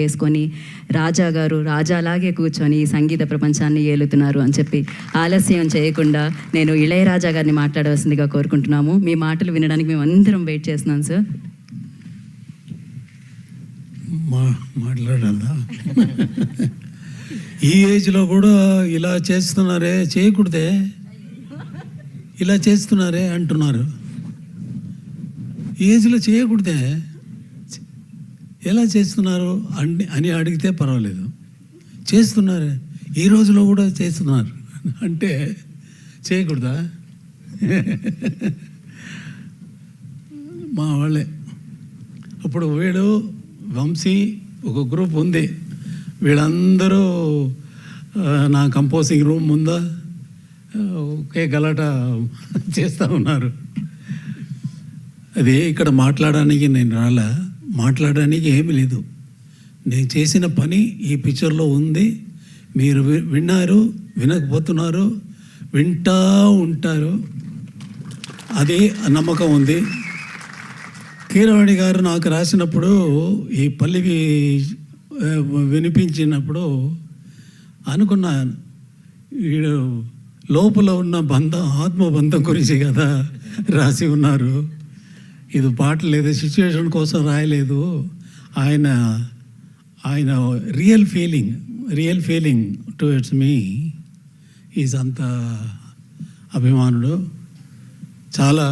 వేసుకొని రాజా గారు రాజాలాగే కూర్చొని ఈ సంగీత ప్రపంచాన్ని ఏలుతున్నారు అని చెప్పి ఆలస్యం చేయకుండా నేను ఇళయరాజా గారిని మాట్లాడవలసిందిగా కోరుకుంటున్నాము. మీ మాటలు వినడానికి మేము అందరం వెయిట్ చేస్తున్నాం సార్ మా మాట్లాడాలా? ఈ ఏజ్లో కూడా ఇలా చేస్తున్నారే చేయకూడదే. ఇలా చేస్తున్నారే అంటున్నారు. ఈ ఏజ్లో చేయకూడదే. ఎలా చేస్తున్నారు? అని అని అడిగితే పర్వాలేదు. చేస్తున్నారు. ఈ రోజులో కూడా చేస్తున్నారు. అంటే చేయకూడదా? మా వాళ్ళే. అప్పుడు వీడు వంశీ ఒక గ్రూప్ ఉంది. వీళ్ళందరూ నా కంపోజింగ్ రూమ్ ఉందా ఒకే గలాట చేస్తూ ఉన్నారు. అది ఇక్కడ మాట్లాడడానికి నేను రాలా. మాట్లాడడానికి ఏమీ లేదు. నేను చేసిన పని ఈ పిక్చర్లో ఉంది. మీరు వి- విన్నారు వినకపోతున్నారు వింటా ఉంటారు. అది నమ్మకం ఉంది. కీరవాణి గారు నాకు రాసినప్పుడు ఈ పల్లివి వినిపించినప్పుడు అనుకున్నాను. వీడు లోపల ఉన్న బంధం ఆత్మబంధం గురించి కదా రాసి ఉన్నారు. ఇది పాట లేదు సిచ్యువేషన్ కోసం రాయలేదు. ఆయన ఆయన real feeling real feeling towards me is అంత అభిమానుడు. చాలా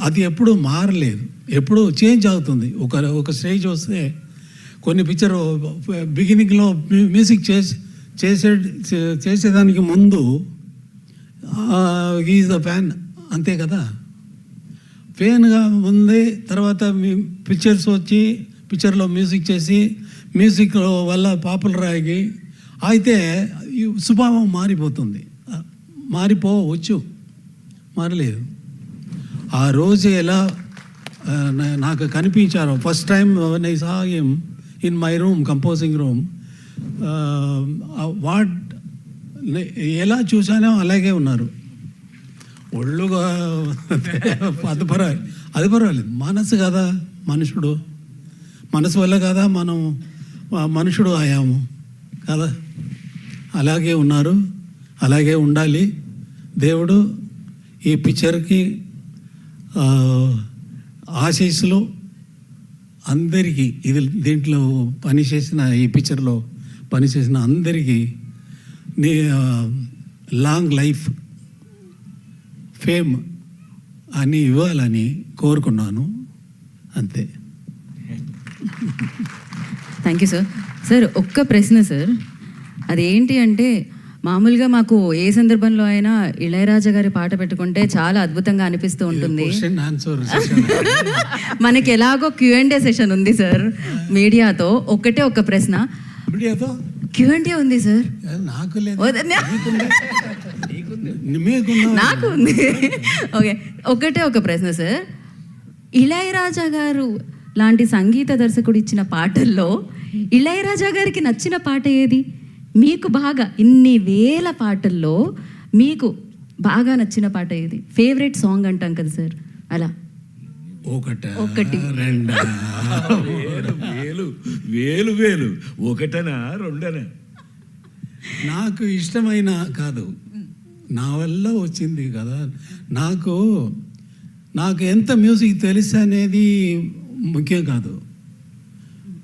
అది ఎప్పుడు మారలేదు. ఎప్పుడూ చేంజ్ అవుతుంది. ఒక ఒక స్టేజ్ వస్తే కొన్ని పిక్చర్ బిగినింగ్లో మ్యూజిక్ చేసి చేసే చేసేదానికి ముందు ఈజ్ ద ఫ్యాన్ అంతే కదా? పెయిన్గా ఉంది. తర్వాత మీ పిక్చర్స్ వచ్చి పిక్చర్లో మ్యూజిక్ చేసి మ్యూజిక్ వల్ల పాపులర్ అయ్యి అయితే స్వభావం మారిపోతుంది. మారిపోవచ్చు. మారలేదు. ఆ రోజు ఎలా నా- నాకు కనిపించారు first time I saw him in my room composing room what ఎలా చూసానో అలాగే ఉన్నారు. ఒళ్ళుగా అది పర్వాలేదు అది పర్వాలేదు. మనసు కదా మనుషుడు? మనసు వల్ల కదా మనం మనుషుడు అయ్యాము? కదా? అలాగే ఉన్నారు అలాగే ఉండాలి. దేవుడు ఈ పిక్చర్కి ఆశీస్సులు అందరికీ ఇది దీంట్లో పనిచేసిన ఈ పిక్చర్లో పనిచేసిన అందరికీ నీ లాంగ్ లైఫ్ ఫేమ్ అని ఇవ్వాలని కోరుకున్నాను. అంతే. థ్యాంక్ యూ సార్ సార్ ఒక్క ప్రశ్న సార్ అదేంటి అంటే మామూలుగా మాకు ఏ సందర్భంలో అయినా ఇళయరాజా గారి పాట పెట్టుకుంటే చాలా అద్భుతంగా అనిపిస్తూ ఉంటుంది. మనకి ఎలాగో క్యూ అండ్ సెషన్ ఉంది సార్ మీడియాతో ఒకటే ఒక ప్రశ్న. క్యూ అండ్ ఉంది సార్ నాకు నాకు ఉంది. ఓకే ఒకటే ఒక ప్రశ్న సార్ ఇళయరాజా గారు లాంటి సంగీత దర్శకుడు ఇచ్చిన పాటల్లో ఇళయరాజా గారికి నచ్చిన పాట ఏది? మీకు బాగా ఇన్ని వేల పాటల్లో మీకు బాగా నచ్చిన పాట ఏది? ఫేవరెట్ సాంగ్ అంటాం కదా సార్ అలా. ఒకట ఒకటి. రెండా? వేలు వేలు వేలు వేలు. ఒకటనా రెండనా? నాకు ఇష్టమైన కాదు. నా వల్ల వచ్చింది కదా. నాకు నాకు ఎంత మ్యూజిక్ తెలుసు అనేది ముఖ్యం కాదు.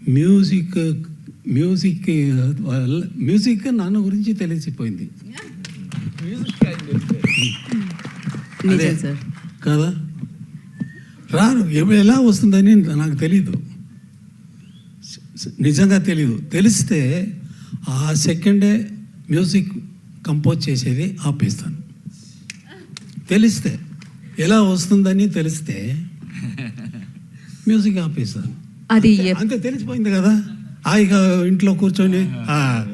మ్యూజిక్ మ్యూజిక్ వల్ల మ్యూజిక్ నన్ను గురించి తెలిసిపోయింది. కదా. రాను ఎప్పుడు ఎలా వస్తుందని నాకు తెలీదు. నిజంగా తెలీదు. తెలిస్తే ఆ సెకండే మ్యూజిక్ కంపోజ్ చేసేది ఆపేస్తాను. తెలిస్తే ఎలా వస్తుందని తెలిస్తే మ్యూజిక్ ఆపేస్తాను. అది అంతే తెలిసిపోయింది కదా? హాయిగా ఇంట్లో కూర్చొని "ఆ,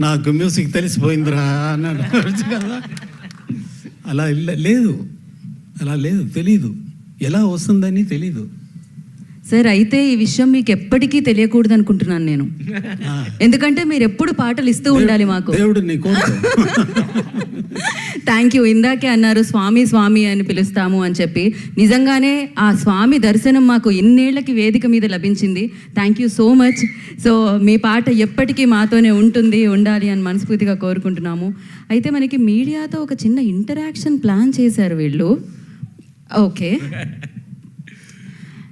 నాకు మ్యూజిక్ తెలిసిపోయిందిరా అన్నాడు. కదా? అలా లేదు అలా లేదు తెలీదు. ఎలా వస్తుందని తెలీదు. సార్ అయితే ఈ విషయం మీకు ఎప్పటికీ తెలియకూడదు అనుకుంటున్నాను నేను ఎందుకంటే మీరు ఎప్పుడు పాటలు ఇస్తూ ఉండాలి మాకు. థ్యాంక్ యూ ఇందాకే అన్నారు స్వామి స్వామి అని పిలుస్తాము అని చెప్పి. నిజంగానే ఆ స్వామి దర్శనం మాకు ఇన్నేళ్ళకి వేదిక మీద లభించింది. Thank you so much so మీ పాట ఎప్పటికీ మాతోనే ఉంటుంది ఉండాలి అని మనస్ఫూర్తిగా కోరుకుంటున్నాము. అయితే మనకి మీడియాతో ఒక చిన్న ఇంటరాక్షన్ ప్లాన్ చేశారు వీళ్ళు. ఓకే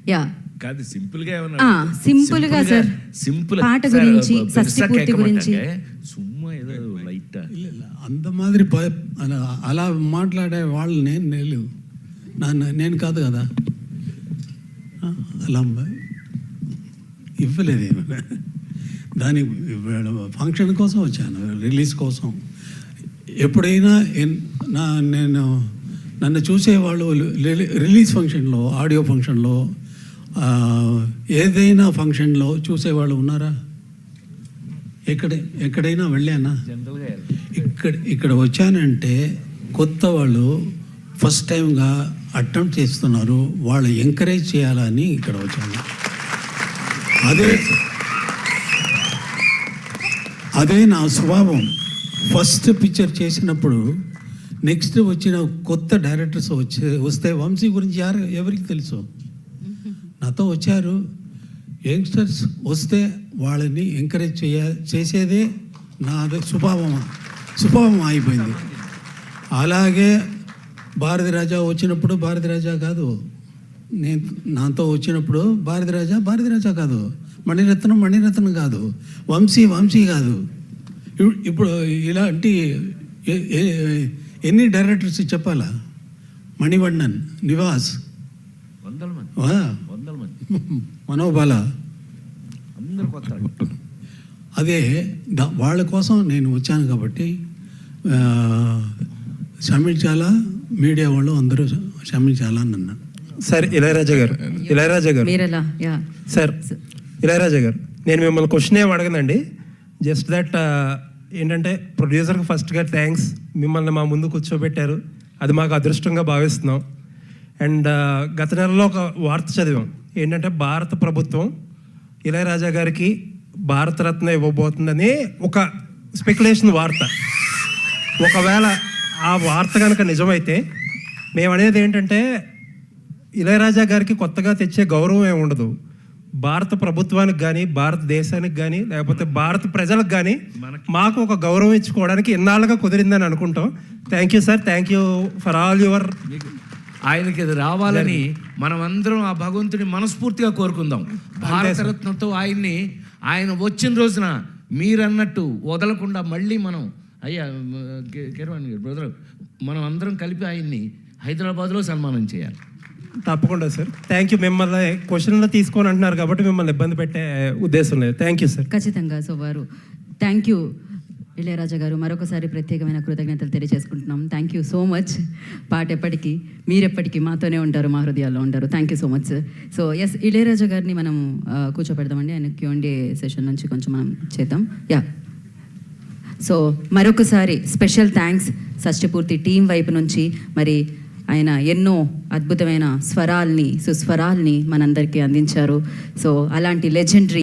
యా కాదు సింపుల్గా ఏమన్నా సింపుల్గా సార్ సింపుల్ పాట గురించి సత్యపూర్తి గురించి. సుమ్మా ఏదో లైట్? అంత మాదిరి అలా మాట్లాడే వాళ్ళు నేను నేను నేను కాదు కదా. అలా ఇవ్వలేదు దాని ఫంక్షన్ కోసం వచ్చాను రిలీజ్ కోసం. ఎప్పుడైనా నా నేను నన్ను చూసేవాళ్ళు రిలీజ్ ఫంక్షన్లో ఆడియో ఫంక్షన్లో ఏదైనా ఫంక్షన్లో చూసేవాళ్ళు ఉన్నారా? ఎక్కడ ఎక్కడైనా వెళ్ళానా? ఇక్కడ ఇక్కడ వచ్చానంటే కొత్త వాళ్ళు ఫస్ట్ టైంగా అటెంప్ట్ చేస్తున్నారు వాళ్ళు ఎంకరేజ్ చేయాలని ఇక్కడ వచ్చాను. అదే అదే నా స్వభావం. ఫస్ట్ పిక్చర్ చేసినప్పుడు నెక్స్ట్ వచ్చిన కొత్త డైరెక్టర్స్ వచ్చే వస్తే వంశీ గురించి ఎవరికి తెలుసు? నాతో వచ్చారు. యంగ్స్టర్స్ వస్తే వాళ్ళని ఎంకరేజ్ చేయ చేసేదే నాది స్వభావం స్వభావం అయిపోయింది అలాగే భారతి రాజా వచ్చినప్పుడు భారతి రాజా కాదు. నేను నాతో వచ్చినప్పుడు భారతి రాజా భారతి రాజా కాదు. మణిరత్నం మణిరత్నం కాదు. వంశీ వంశీ కాదు. ఇప్పు- ఇప్పుడు ఇలాంటి ఎన్ని డైరెక్టర్స్ చెప్పాలా? మణివಣ್ಣన్ నివాస్. వందల మంది. మనోబాల. అందరు కొత్త వాళ్ళు. అదే వాళ్ళ కోసం నేను వచ్చాను కాబట్టి ఆ, క్షమించాలా మీడియా వాళ్ళు అందరూ క్షమించాలా అని అన్నాను సార్ ఇళయరాజా గారు. ఇళయరాజా గారు. సార్ ఇళయరాజా గారు నేను మిమ్మల్ని క్వశ్చన్ ఏం అడగనండి. జస్ట్ దట్ ఏంటంటే ప్రొడ్యూసర్కి ఫస్ట్గా థ్యాంక్స్ మిమ్మల్ని మా ముందు కూర్చోబెట్టారు. అది మాకు అదృష్టంగా భావిస్తున్నాం. అండ్ గత నెలలో ఒక వార్త చదివాం. ఏంటంటే భారత ప్రభుత్వం ఇళయరాజా గారికి భారతరత్న ఇవ్వబోతుందని ఒక స్పెక్యులేషన్ వార్త. ఒకవేళ ఆ వార్త కనుక నిజమైతే మేము అనేది ఏంటంటే ఇళయరాజా గారికి కొత్తగా తెచ్చే గౌరవం ఏమి ఉండదు. భారత ప్రభుత్వానికి కానీ భారతదేశానికి కానీ లేకపోతే భారత ప్రజలకు కానీ మాకు ఒక గౌరవం ఇచ్చుకోవడానికి ఇన్నాళ్ళుగా కుదిరిందని అనుకుంటాం. Thank you sir thank you for all your ఆయనకి ఇది రావాలని మనం అందరం ఆ భగవంతుని మనస్ఫూర్తిగా కోరుకుందాం. భారతరత్నతో ఆయన్ని ఆయన వచ్చిన రోజున మీరన్నట్టు వదలకుండా మళ్ళీ మనం అయ్యా కి- కిరవాణి గారు బ్రదర్ మనం అందరం కలిపి ఆయన్ని హైదరాబాద్లో సన్మానం చేయాలి. తప్పకుండా సార్ థ్యాంక్ యూ మిమ్మల్ని క్వశ్చన్లో తీసుకొని అంటున్నారు కాబట్టి మిమ్మల్ని ఇబ్బంది పెట్టే ఉద్దేశం లేదు. థ్యాంక్ యూ సార్ ఖచ్చితంగా సో వారు థ్యాంక్ యూ ఇళయరాజా గారు మరొకసారి ప్రత్యేకమైన కృతజ్ఞతలు తెలియజేసుకుంటున్నాం. థ్యాంక్ యూ సో మచ్ పాట ఎప్పటికీ మీరెప్పటికీ మాతోనే ఉంటారు మా హృదయాల్లో ఉంటారు. Thank you so much so yes Ilaiyaraaja గారిని మనం కూర్చోపెడదామండి ఆయన క్యూఎండి సెషన్ నుంచి కొంచెం మనం చేద్దాం. యా సో మరొకసారి స్పెషల్ థ్యాంక్స్ షష్టిపూర్తి టీం వైపు నుంచి మరి ఆయన ఎన్నో అద్భుతమైన స్వరాల్ని సుస్వరాల్ని మనందరికీ అందించారు. సో అలాంటి లెజెండరీ